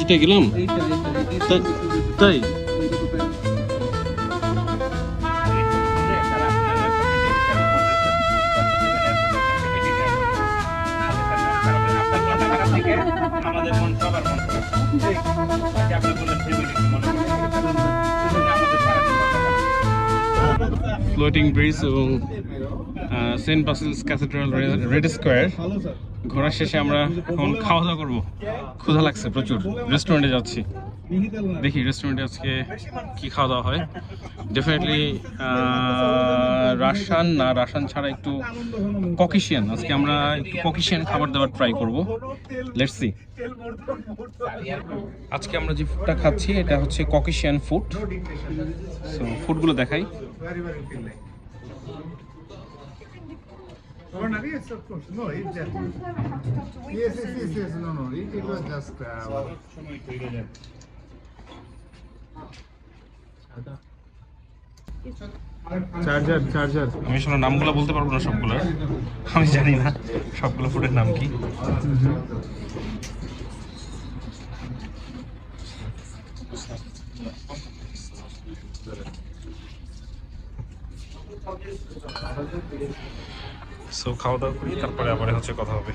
যেটা গেলাম। তাই? আমাদের মন সবার মন আপনি বললেন মনে। ফ্লোটিং ব্রিজ এবং Saint Basil's cathedral red square ঘোরা শেষে আমরা এখন খাওয়া দাওয়া করব। ক্ষুধা লাগছে প্রচুর। রেস্টুরেন্টে যাচ্ছি। দেখি রেস্টুরেন্টে আজকে কি খাওয়া দাওয়া হয় ডেফিনেটলি রাসান না রাসান ছাড়া একটু ককেশিয়ান আজকে আমরা একটু ককেশিয়ান খাবার দাবার ট্রাই করব। লেটস সি আজকে আমরা যে ফুডটা খাচ্ছি, এটা হচ্ছে ককেশিয়ান ফুড সো ফুডগুলো দেখাই। Oh, yes, of course. No, it just. Yes, yes, yes, yes. No, no. It, it was just. Uh, charger charger আমি আসলে নামগুলো বলতে পারব না সবগুলোর আমি জানি না সবগুলো ফুডের নাম কি সো খাওয়া দাওয়া করি, তারপরে আবার হচ্ছে কথা হবে।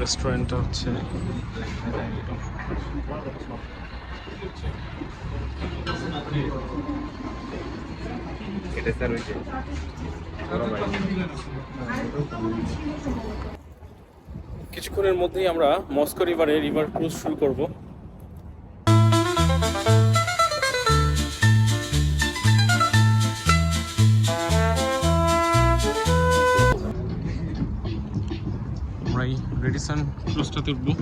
রেস্টুরেন্টটা হচ্ছে কিছুক্ষণের মধ্যেই আমরা মস্কো রিভারে রিভার ক্রুজ শুরু করব। রেডিসন উঠবো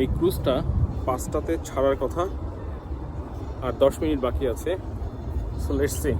এই ক্রুজটা পাঁচটাতে ছাড়ার কথা, আর দশ মিনিট বাকি আছে। So let's see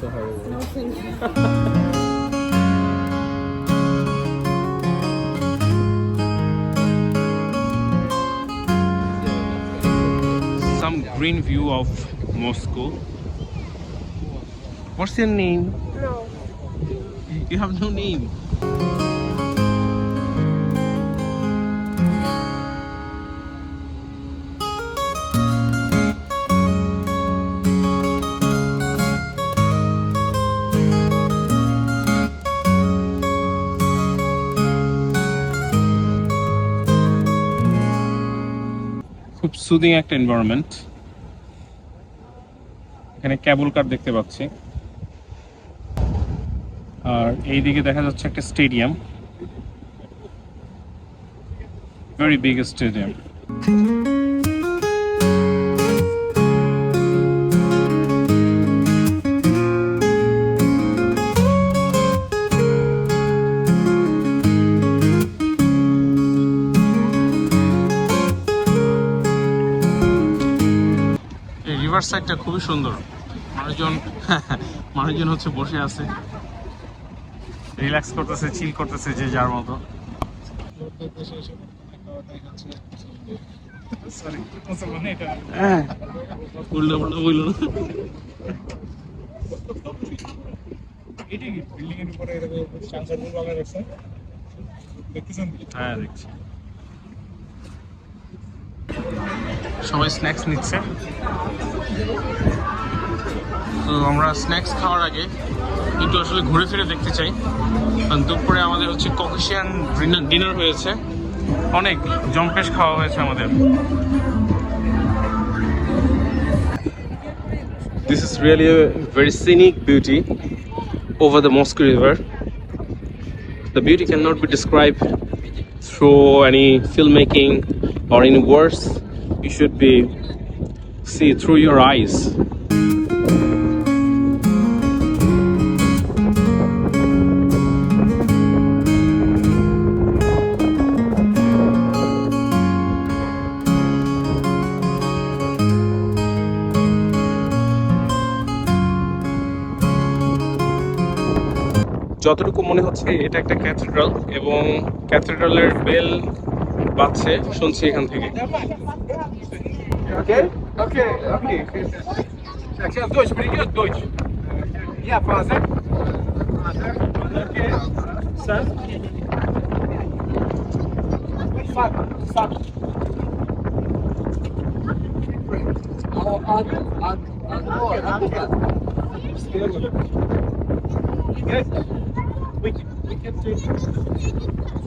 So horrible. Some green view of Moscow. What's your name? No. You have no name. Soothing একটা এনভায়রনমেন্ট এখানে ক্যাবল কার দেখতে পাচ্ছি। আর এইদিকে দেখা যাচ্ছে একটা stadium very big stadium river সাইডটা খুবই সুন্দর। মানুষজন মানুষজন হচ্ছে বসে আছে। রিল্যাক্স করতেছে চিল করতেছে যে যার মতো। হ্যাঁ দেখছি। সবাই স্ন্যাক্স নিচ্ছে। তো আমরা স্ন্যাক্স খাওয়ার আগে একটু আসলে ঘুরে ফিরে দেখতে চাই। কারণ দুপুরে আমাদের হচ্ছে ককেশিয়ান ডিনার হয়েছে। অনেক জম্পেশ খাওয়া হয়েছে আমাদের। This is really a very scenic beauty over the Moscow river the beauty can not be describe through any film making or any words You should be, see through your eyes. যতটুকু মনে হচ্ছে এটা একটা cathedral এবং ক্যাথেড্রালের bell বাজছে, শুনছি এখান থেকে Окей? Окей, окей. Так, сейчас дочь придет, дочь. Я пазер. Окей. Сад. Сад. Сад. Ад, ад, ад, ад, Yes. We can, we can do it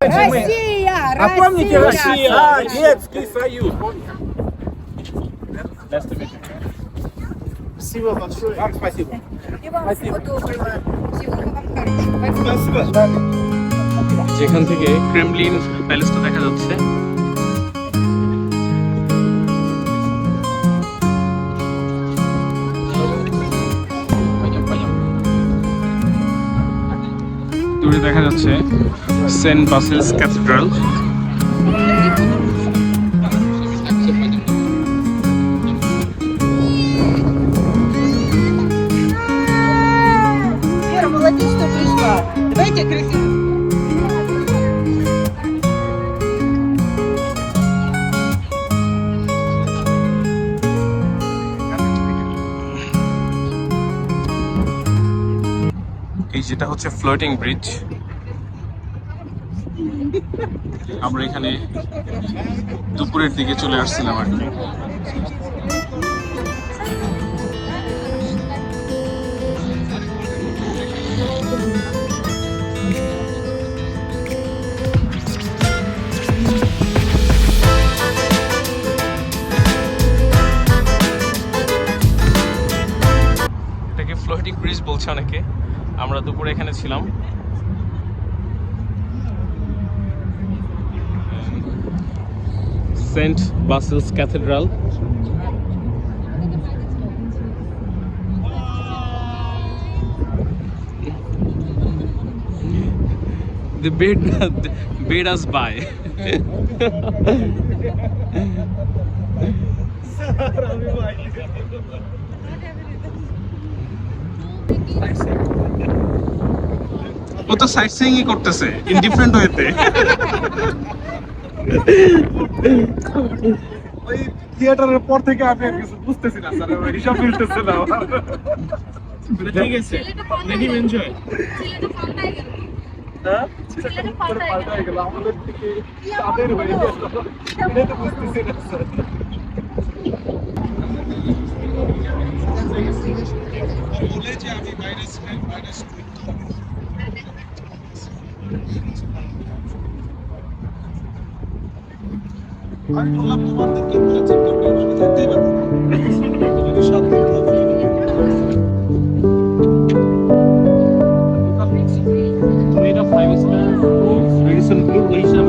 Россия! А помните Россия? Россия? Советский Союз. Спасибо большое. Вам спасибо. И вам всего доброго. Всего вам хорошего. Спасибо. যেখান থেকে ক্রেমলিন প্যালেসটা দেখা যাচ্ছে দূরে দেখা যাচ্ছে সেন্ট বাসেলস ক্যাথেড্রাল Вера, молодец, что пришла. Давайте красиво. যেটা হচ্ছে ফ্লোটিং ব্রিজ। আমরা এখানে দুপুরের দিকে চলে আসছিলাম আর কি। আমরা এখানে ছিলাম। Saint Basil's cathedral. The bid, bid us by. ও তো সাইট সিইংই করতেছে ইন ডিফারেন্ট ওয়েতে ওই থিয়েটারের পর থেকে আমি আর কিছু বুঝতেছি না স্যার হিসাব মিলতেছে না মানে ঠিক আছে লেট এনজয় হ্যাঁ? আমাদের থেকে স্যার। বলে যে আমি minus 10 minus 20 Hayrola kullandık ki gerçekten böyle bir one mi? Şartlı Made of five stars, the reasonable, reasonable.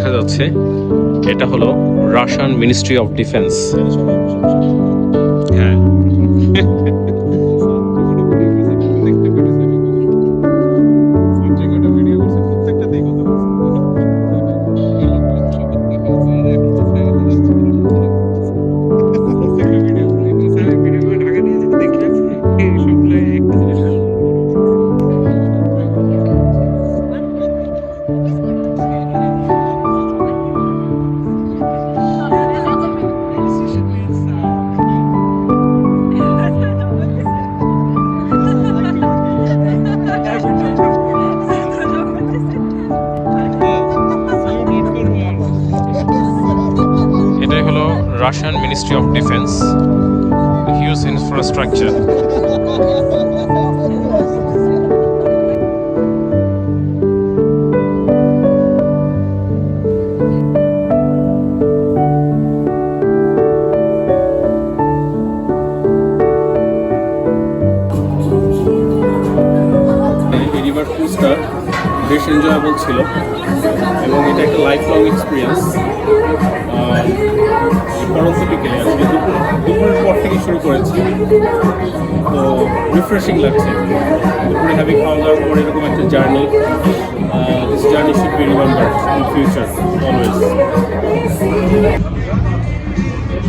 দেখা যাচ্ছে এটা হলো রাশিয়ান মিনিস্ট্রি অফ ডিফেন্স। হ্যাঁ। হিউজ ইনফ্রাস্ট্রাকচার এই রিভার ক্রুজটা বেশ এনজয়েবল ছিল। এবং এটা একটা লাইফ লং এক্সপিরিয়েন্স পরন্ত বিকেলে আজকে দুপুর দুপুরের পর থেকে শুরু করেছি। তো রিফ্রেশিং লাগছে। দুপুরে হ্যাভি খাওয়া দাওয়ার পর এরকম একটা journey this journey should be remember in future always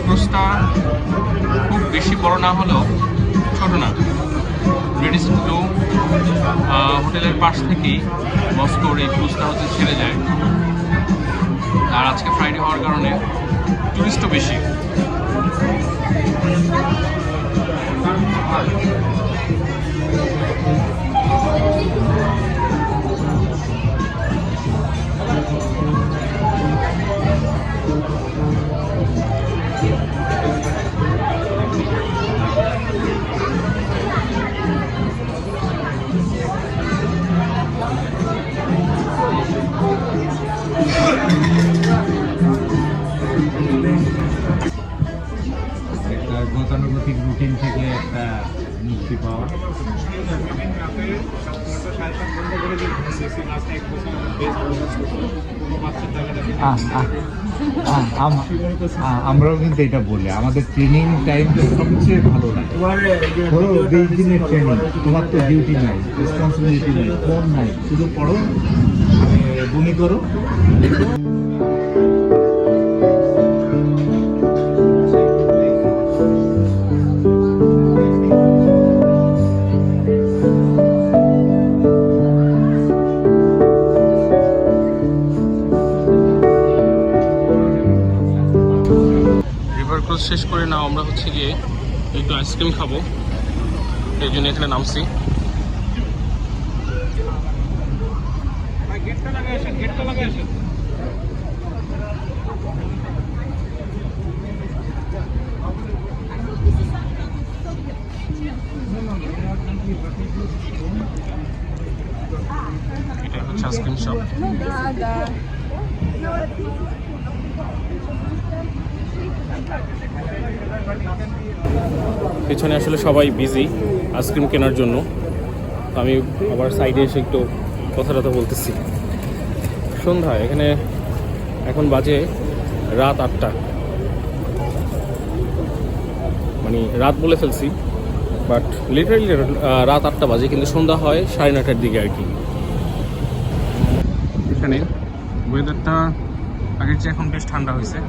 ক্রুজটা খুব বেশি বড় না হলেও ছোট না। রেডিস টু হোটেলের পাশ থেকেই মস্কোর এই ক্রুজটা হচ্ছে ছেড়ে যায়। আর আজকে ফ্রাইডে হওয়ার কারণে টুরিস্টও বেশি। একটা আমরাও কিন্তু এটা বলি আমাদের ট্রেনিং টাইম সবচেয়ে ভালো লাগে ধরো বিশ দিনের ট্রেনিং তোমার তো ডিউটি নাই রেসপন্সিবিলিটি নাই ফোন নাই শুধু পড়ো মানে বমি করো ক্রুজ শেষ করে নাও, আমরা হচ্ছে গিয়ে একটু আইসক্রিম খাব। এই জন্য এখানে নামছি। এটা হচ্ছে আইসক্রিম শপ পেছনে আসলে সবাই বিজি আইসক্রিম কেনার জন্য। আমি আবার সাইডে এসে একটু কথা টথা বলতেছি। সন্ধ্যা, এখানে এখন বাজে রাত আটটা। মানে রাত বলে ফেলছি বাট লিটারালি রাত আটটা বাজে, কিন্তু সন্ধ্যা হয় সাড়ে নটার দিকে আর কি। এখানে ওয়েদারটা আগের চেয়ে এখন বেশ ঠান্ডা হয়েছে।